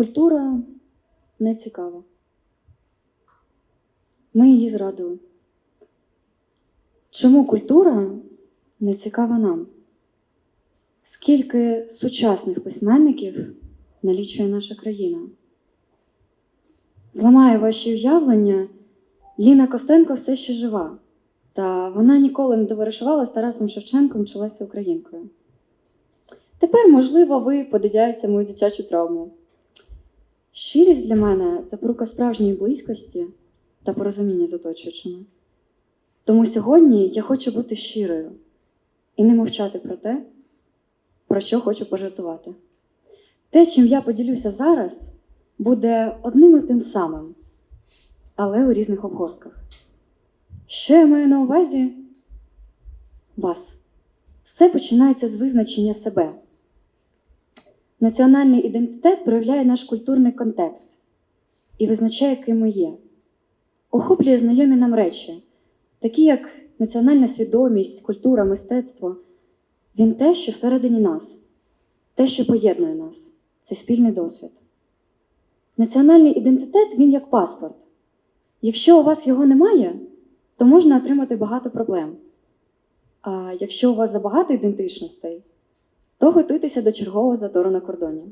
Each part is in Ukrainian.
Культура не цікава. Ми її зрадили. Чому культура не цікава нам? Скільки сучасних письменників налічує наша країна? Зламає ваші уявлення, Ліна Костенко все ще жива, та вона ніколи не товаришувала з Тарасом Шевченком чи Лесею Українкою. Тепер, можливо, ви подивляєтеся мою дитячу травму. Щирість для мене запорука справжньої близькості та порозуміння з оточуючими. Тому сьогодні я хочу бути щирою і не мовчати про те, про що хочу пожартувати. Те, чим я поділюся зараз, буде одним і тим самим, але у різних обгорках. Що я маю на увазі? Вас. Все починається з визначення себе. Національний ідентитет проявляє наш культурний контекст і визначає, ким ми є. Охоплює знайомі нам речі, такі як національна свідомість, культура, мистецтво. Він те, що всередині нас, те, що поєднує нас, це спільний досвід. Національний ідентитет він як паспорт. Якщо у вас його немає, то можна отримати багато проблем. А якщо у вас забагато ідентичностей, то готуйтеся до чергового затору на кордоні.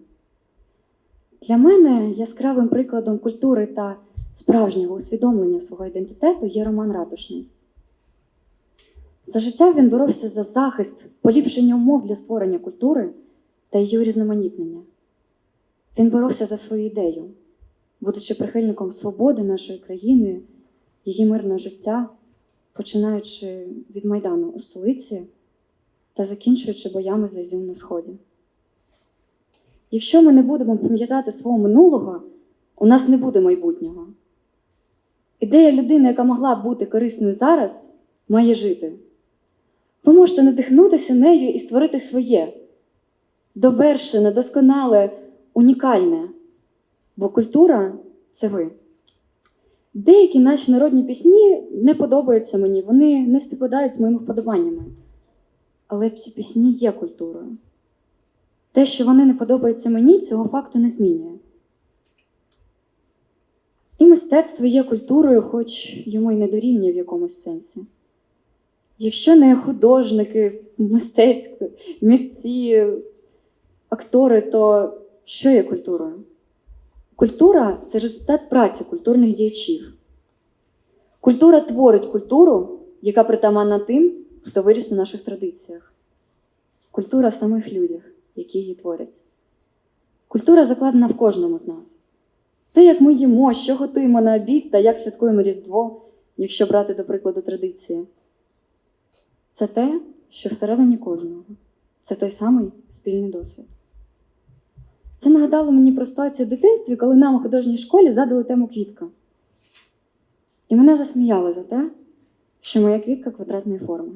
Для мене яскравим прикладом культури та справжнього усвідомлення свого ідентитету є Роман Ратушний. За життя він боровся за захист, поліпшення умов для створення культури та її урізноманітнення. Він боровся за свою ідею, будучи прихильником свободи нашої країни, її мирного життя, починаючи від Майдану у столиці та закінчуючи боями за Ізюм на Сході. Якщо ми не будемо пам'ятати свого минулого, у нас не буде майбутнього. Ідея людини, яка могла б бути корисною зараз, має жити. Ви можете надихнутися нею і створити своє довершене, досконале, унікальне. Бо культура це ви. Деякі наші народні пісні не подобаються мені, вони не співпадають з моїми вподобаннями. Але ці пісні є культурою. Те, що вони не подобаються мені, цього факту не змінює. І мистецтво є культурою, хоч йому й не дорівнює в якомусь сенсі. Якщо не художники, мистецькі, місці, актори, то що є культурою? Культура це результат праці культурних діячів. Культура творить культуру, яка притаманна тим, хто виріс у наших традиціях. Культура в самих людях, які її творять. Культура закладена в кожному з нас. Те, як ми їмо, що готуємо на обід та як святкуємо Різдво, якщо брати, до прикладу, традиції. Це те, що всередині кожного. Це той самий спільний досвід. Це нагадало мені про ситуацію в дитинстві, коли нам у художній школі задали тему квітка. І мене засміяли за те, що моя квітка квадратної форми.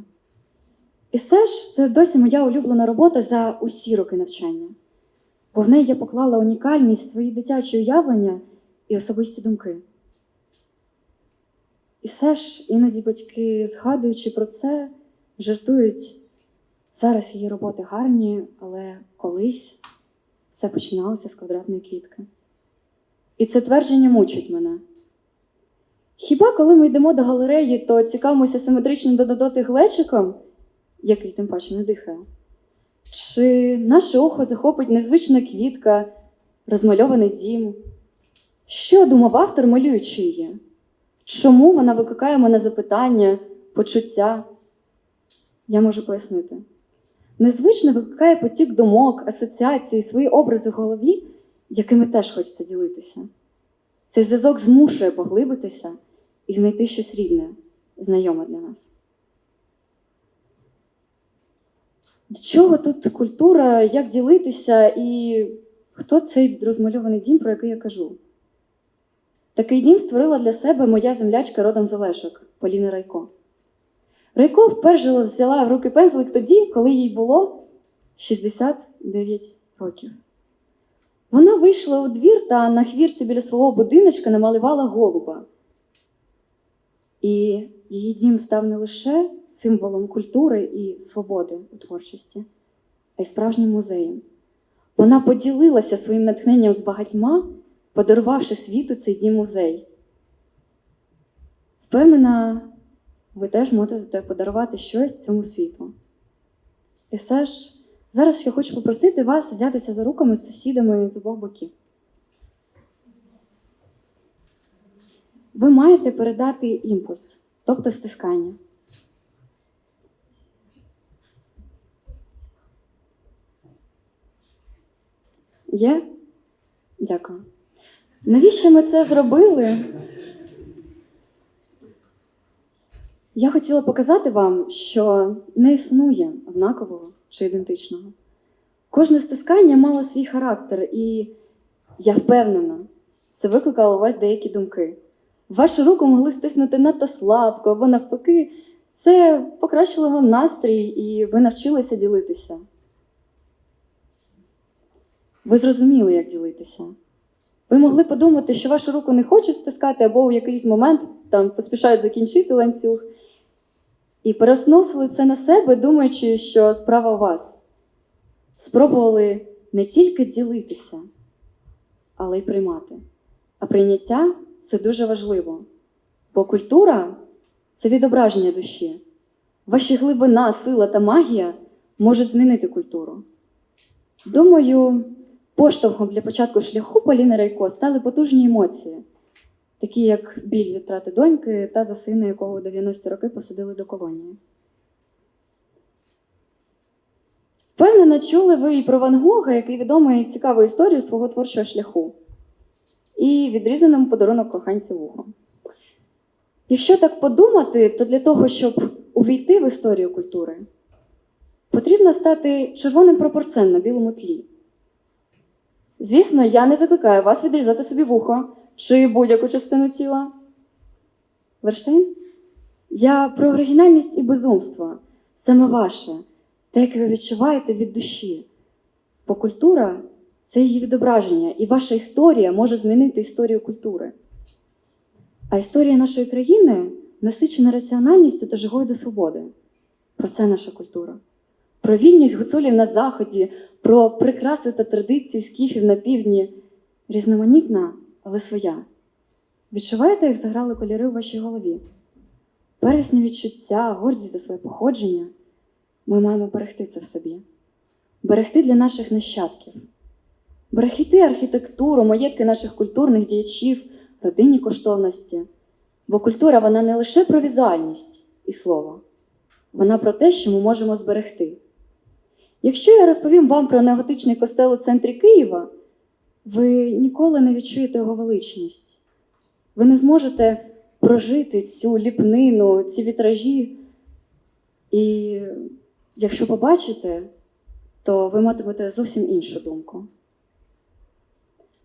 І все ж це досі моя улюблена робота за усі роки навчання, бо в неї я поклала унікальність свої дитячі уявлення і особисті думки. І все ж іноді батьки, згадуючи про це, жартують. Зараз її роботи гарні, але колись все починалося з квадратної квітки. І це твердження мучить мене. Хіба коли ми йдемо до галереї, то цікавимося симетричним додатотих глечиком, який тим паче не дихає? Чи наше око захопить незвична квітка, розмальований дім? Що думав автор, малюючи її? Чому вона викликає мене запитання, почуття? Я можу пояснити. Незвично викликає потік думок, асоціацій, свої образи в голові, якими теж хочеться ділитися. Цей зв'язок змушує поглибитися і знайти щось рідне, знайоме для нас. До чого тут культура, як ділитися і хто цей розмальований дім, про який я кажу? Такий дім створила для себе моя землячка родом з Олешок Поліна Райко. Райко вперше взяла в руки пензлик тоді, коли їй було 69 років. Вона вийшла у двір та на хвірці біля свого будиночка намалювала голуба. І її дім став не лише символом культури і свободи у творчості, а й справжнім музеєм. Вона поділилася своїм натхненням з багатьма, подарувавши світу цей дім музей. Впевнена, ви теж можете подарувати щось цьому світу. І все ж, зараз я хочу попросити вас взятися за руками з сусідами з обох боків. Ви маєте передати імпульс, тобто стискання. Є? Дякую. Навіщо ми це зробили? Я хотіла показати вам, що не існує однакового чи ідентичного. Кожне стискання мало свій характер, і я впевнена, це викликало у вас деякі думки. Вашу руку могли стиснути надто слабко, або навпаки, це покращило вам настрій, і ви навчилися ділитися. Ви зрозуміли, як ділитися. Ви могли подумати, що вашу руку не хочуть стискати, або у якийсь момент там поспішають закінчити ланцюг, і пересносили це на себе, думаючи, що справа у вас. Спробували не тільки ділитися, але й приймати. А прийняття це дуже важливо, бо культура це відображення душі. Ваші глибина, сила та магія можуть змінити культуру. Думаю, поштовхом для початку шляху Поліни Райко стали потужні емоції, такі як біль від доньки та за сина, якого у 90 роки посадили до колонії. Впевнена, чули ви і про Ван Гога, який відомий цікаву історію свого творчого шляху, і відрізаному подарунок коханцю вухо. Якщо так подумати, то для того, щоб увійти в історію культури, потрібно стати червоним пропорцем на білому тлі. Звісно, я не закликаю вас відрізати собі вухо чи будь-яку частину тіла. Верштейн? Я про оригінальність і безумство, саме ваше, те, як ви відчуваєте від душі. Бо культура це її відображення, і ваша історія може змінити історію культури. А історія нашої країни насичена раціональністю та жагою до свободи. Про це наша культура. Про вільність гуцулів на заході, про прикраси та традиції скіфів на півдні. Різноманітна, але своя. Відчуваєте, як заграли кольори у вашій голові? Пересні відчуття, гордість за своє походження. Ми маємо берегти це в собі, берегти для наших нащадків, берегти архітектуру, маєтки наших культурних діячів, родинні коштовності. Бо культура вона не лише про візуальність і слово, вона про те, що ми можемо зберегти. Якщо я розповім вам про неоготичний костел у центрі Києва, ви ніколи не відчуєте його величність. Ви не зможете прожити цю ліпнину, ці вітражі. І якщо побачите, то ви матимете зовсім іншу думку.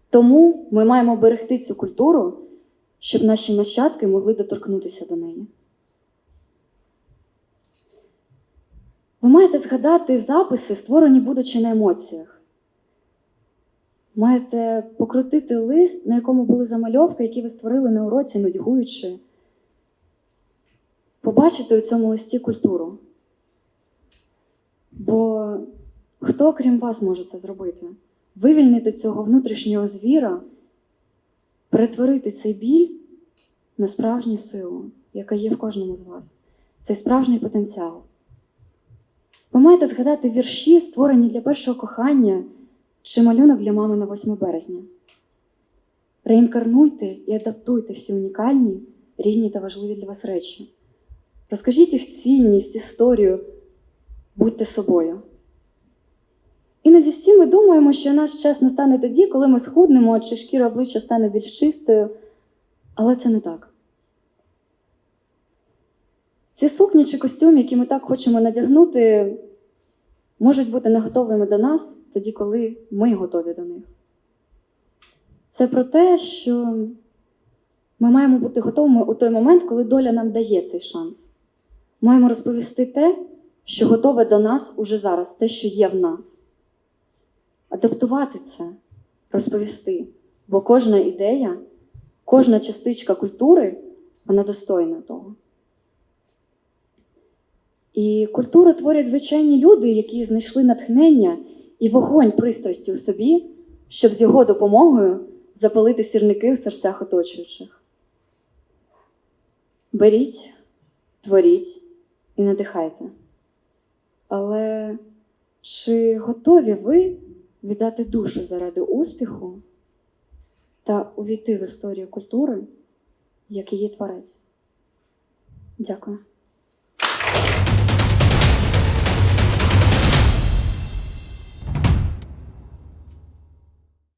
Тому ми маємо берегти цю культуру, щоб наші нащадки могли доторкнутися до неї. Ви маєте згадати записи, створені будучи на емоціях. Маєте покрутити лист, на якому були замальовки, які ви створили на уроці, нудьгуючи. Побачити у цьому листі культуру. Бо хто, крім вас, може це зробити? Вивільнити цього внутрішнього звіра, перетворити цей біль на справжню силу, яка є в кожному з вас. Цей справжній потенціал. Ви маєте згадати вірші, створені для першого кохання чи малюнок для мами на 8 березня. Реінкарнуйте і адаптуйте всі унікальні, рідні та важливі для вас речі. Розкажіть їх цінність, історію, будьте собою. Іноді всі ми думаємо, що наш час настане тоді, коли ми схуднемо, чи шкіра обличчя стане більш чистою, але це не так. Ці сукні чи костюм, які ми так хочемо надягнути, можуть бути не готовими до нас тоді, коли ми готові до них. Це про те, що ми маємо бути готовими у той момент, коли доля нам дає цей шанс. Маємо розповісти те, що готове до нас уже зараз, те, що є в нас. Адаптувати це, розповісти. Бо кожна ідея, кожна частичка культури, вона достойна того. І культуру творять звичайні люди, які знайшли натхнення і вогонь пристрасті у собі, щоб з його допомогою запалити сірники в серцях оточуючих. Беріть, творіть і надихайте. Але чи готові ви віддати душу заради успіху та увійти в історію культури як її творець? Дякую.